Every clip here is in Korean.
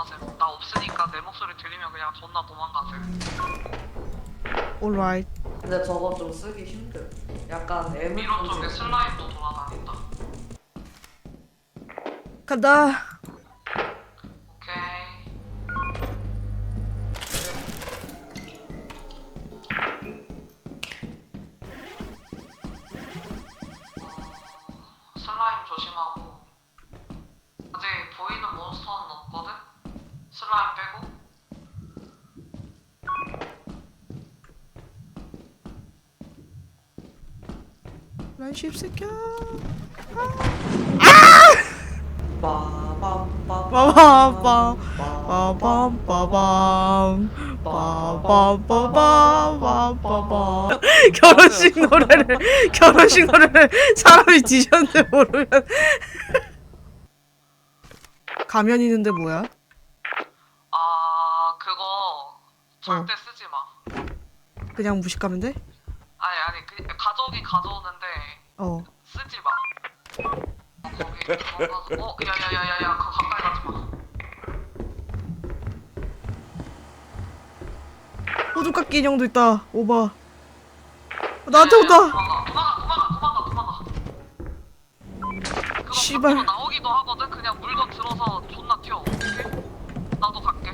조심하세요. 나 없으니까 내 목소리 들리면 그냥 존나 도망가세요. alright. 근데 저거 좀 쓰기 힘들. 약간 애물 위로 쪽에 슬라임도 돌아다닌다. 간다. 난 십새끼야. 빠밤 빠밤 빠밤 빠밤 빠밤 빠밤 빠밤 결혼식 노래를 결혼식 노래를 사람이 뒤졌는데 모르면 가면 있는데 뭐야? 아 그거 절대 쓰지 마 그냥 무식 가면 돼? 아니 아니 그, 가져오긴 가져오는데 어. 쓰지 마 어, 거기 어 야야야야야 그거 가까이 가지 마 호두깎이 인형도 있다. 오바. 나한테 온다. 도망가 도망가 도망가 도망가 도망가 그거 씨발. 밖으로 나오기도 하거든 그냥 물건 들어서 존나 튀어 오케이? 나도 갈게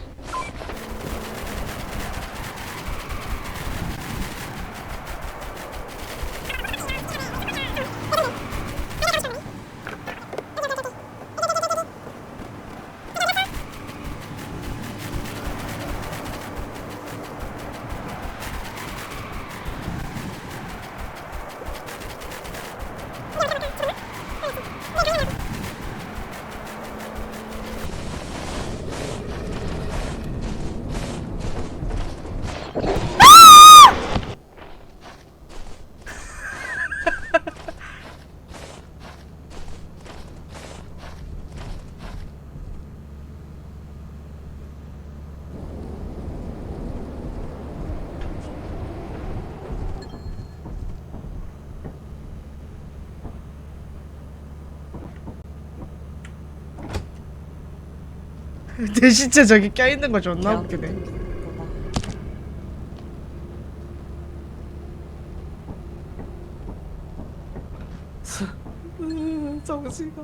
내 시체 저기 껴있는 거 존나 웃기네. 음, 정신가.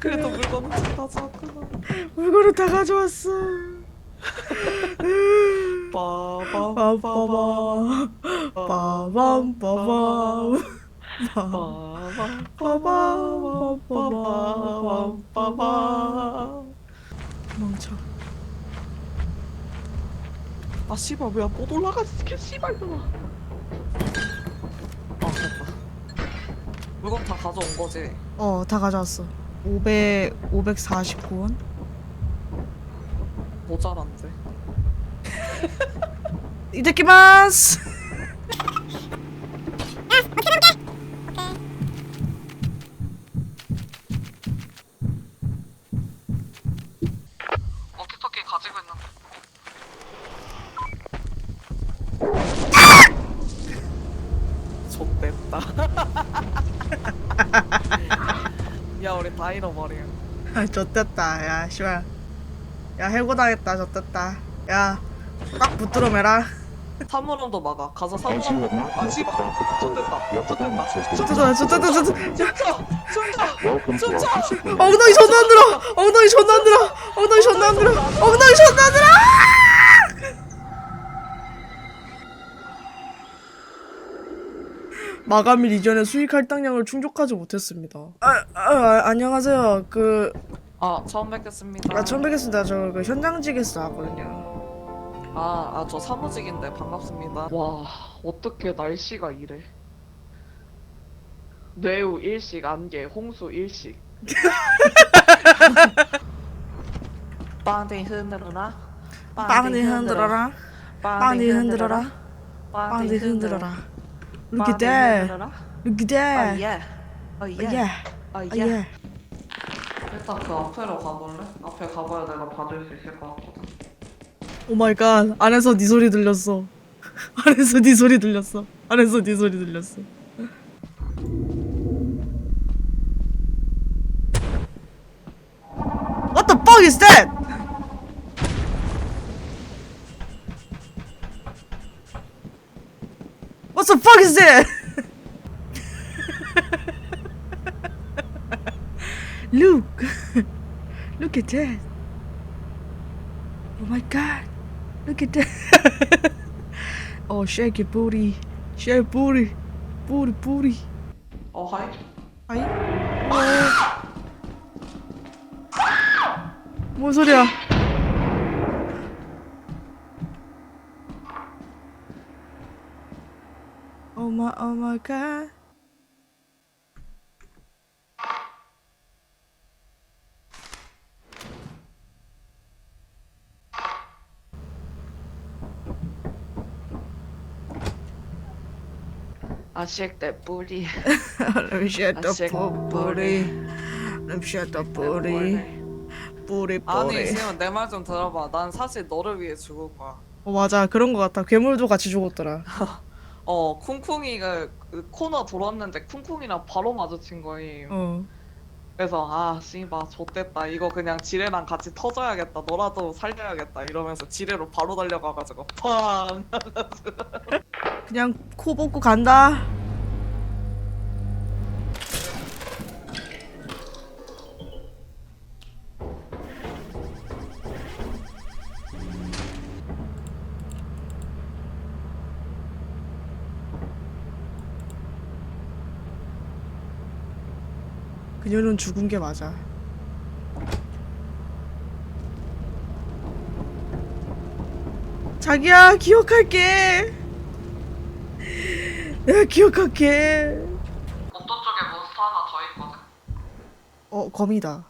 그래도 물건은 다 가져왔구나. 물건을 다 가져왔어. 빠밤 빠바밤 빠밤 빠밤 빠밤 빠밤 빠밤 빠밤 멍청. 아 씨발 왜못 올라가지? 개 씨발 놈아. 아 됐다. 물건 다 가져온 거지. 어, 다 가져왔어. 500 549원. 모자란데. 이데키마스. 워키토키 가지고 있는데 좆됐다. 야 우리 다 잃어버려. 아, 좆됐다. 야, 씨발. 야, 해고당했다. 좆됐다. 야, 딱 붙들어 매라. 사물함도 막아. 가서 사물함. 아 씨발. 춤춰! 춤춰! Welcome to our 춤춰! discipline. 엉덩이 존나 안 들어. 엉덩이 존나 안 들어. 엉덩이 존나 안 들어. 엉덩이 존나 안 들어. 마감일 이전에 수익 할당량을 충족하지 못했습니다. 아, 아, 아 안녕하세요. 그 아 처음 뵙겠습니다. 아, 처음 뵙겠습니다. 저 그 현장직에서 나왔거든요. 아, 아, 저 사무직인데 반갑습니다. 와, 어떻게 날씨가 이래? 뇌우 일식 안개, 홍수 일식. 빵디 흔들어라. 빵디 흔들어라. 빵디 흔들어라. 빵디 흔들어라. Look at that. Look at that. 예. 어 Oh 예. yeah. 어 Oh 예. yeah. 일단 그 앞에로 가볼래? 앞에 가봐야 내가 받을 수 있을 것 같거든. 오 마이 갓. 안에서 네 소리 들렸어. 안에서 네 소리 들렸어. 안에서 네 소리 들렸어. What the fuck is that? What the fuck is that? Look, look at that. Oh my god, look at that. oh, shake your booty, shake booty, booty, booty. 어 하이. 아이? 어. 뭔 소리야? 오마 오마가 아시엑 때 뿌리. Let me shut the 아, 씨. booty Let me shut the booty 뿌리 아니 뿌리 지금 내 말 좀 들어봐. 난 사실 너를 위해 죽을 거야. 어 맞아 그런 거 같아 괴물도 같이 죽었더라 어 쿵쿵이가 그 코너 돌았는데 쿵쿵이랑 바로 마주친 거임. 어 그래서 아 씨바 좆됐다. 이거 그냥 지뢰랑 같이 터져야겠다. 너라도 살려야겠다. 이러면서 지뢰로 바로 달려가가지고 팡. 그냥 코 뽑고 간다 그녀는 죽은 게 맞아. 자기야, 기억할게. 내가 기억할게. 복도 쪽에 몬스터 하나 더 있거든. 어, 거미다.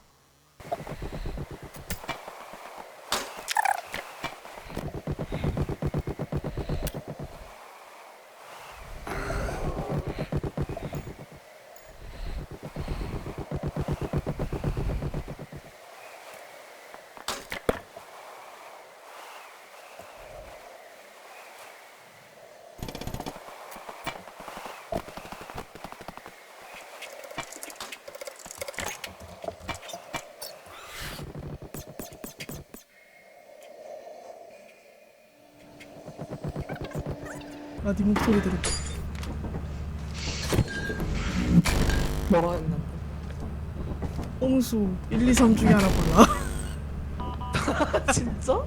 나네 목소리 들어. 뭐라 했는데? 홍수 1, 2, 3 중에 하나 골라. 진짜?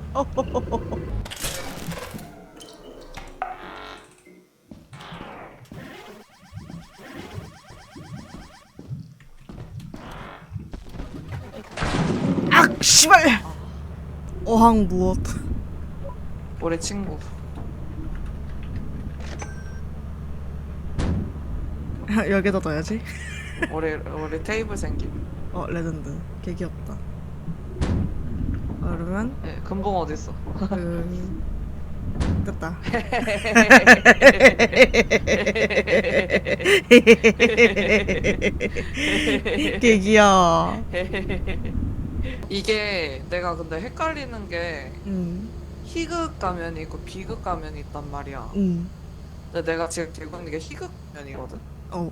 악, 씨발. 어항 무엇? 우리 친구. 여기다 넣어야지. 우리 우리 테이블 생김. 어, 레전드. 개 귀엽다. 어, 그러면 예, 금붕 어디 있어? 그 됐다. 개 귀여워. 이게 내가 근데 헷갈리는 게 음, 희극 가면이 있고 비극 가면이 있단 말이야. 음, 근데 내가 지금 들고 있는 게 희극 가면이거든. 어,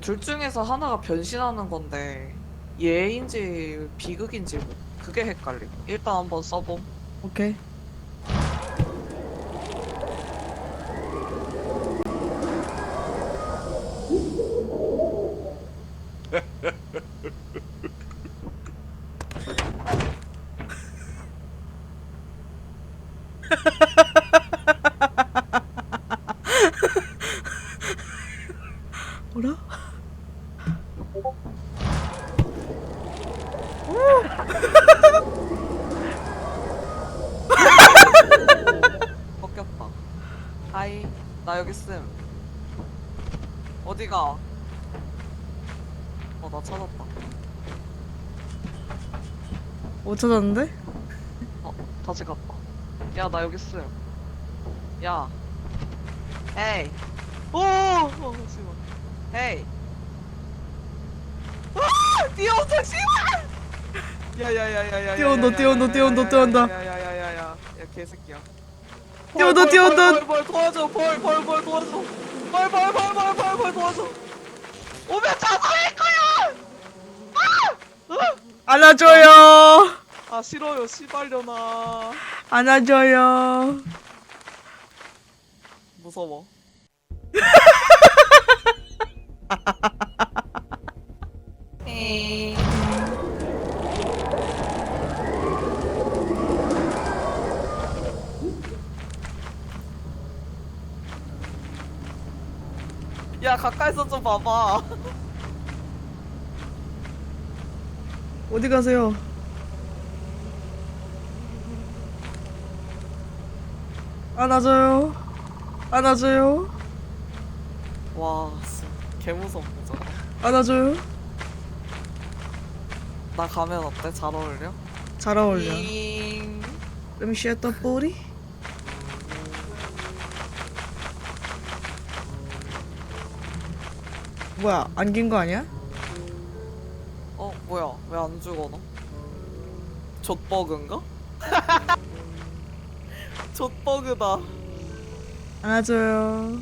둘 중에서 하나가 변신하는 건데 얘인지 비극인지 그게 헷갈림. 일단 한번 써봄. 오케이. 뭐라? 꺾였다. 하이, 나 여기 있음. 어디가? 어, 나 찾았다. 못 찾았는데? 어, 다시 갔다. 야, 나 여기 있음. 야. 헤이. 오! 어, 씨발. 헤이. 아! 뛰어온다, 씨발! 야야야야야. 뛰어온다, 뛰어온다, 뛰어온다, 뛰어온다. 야야야야야. 야, 개새끼야. 뛰어온다, 뛰어온다. 벌 도와줘. 벌, 벌, 벌 도와줘. 빨리 빨리 빨리 빨리 빨리 빨리 모아서 오면 자살할 거야! 아! 어? 안아줘요. 아 싫어요 씨발려나 안아줘요. 무서워 봐봐 어디 가세요? 안아줘요. 안아줘요. 와 진짜 저거 안아줘요. 나 가면 어때? 잘 어울려? 잘 어울려. 잉. Share the booty. 뭐야 안긴 거 아니야? 어 뭐야 왜 안 죽어 너? 좆버그인가? 좆버그다 안아줘요.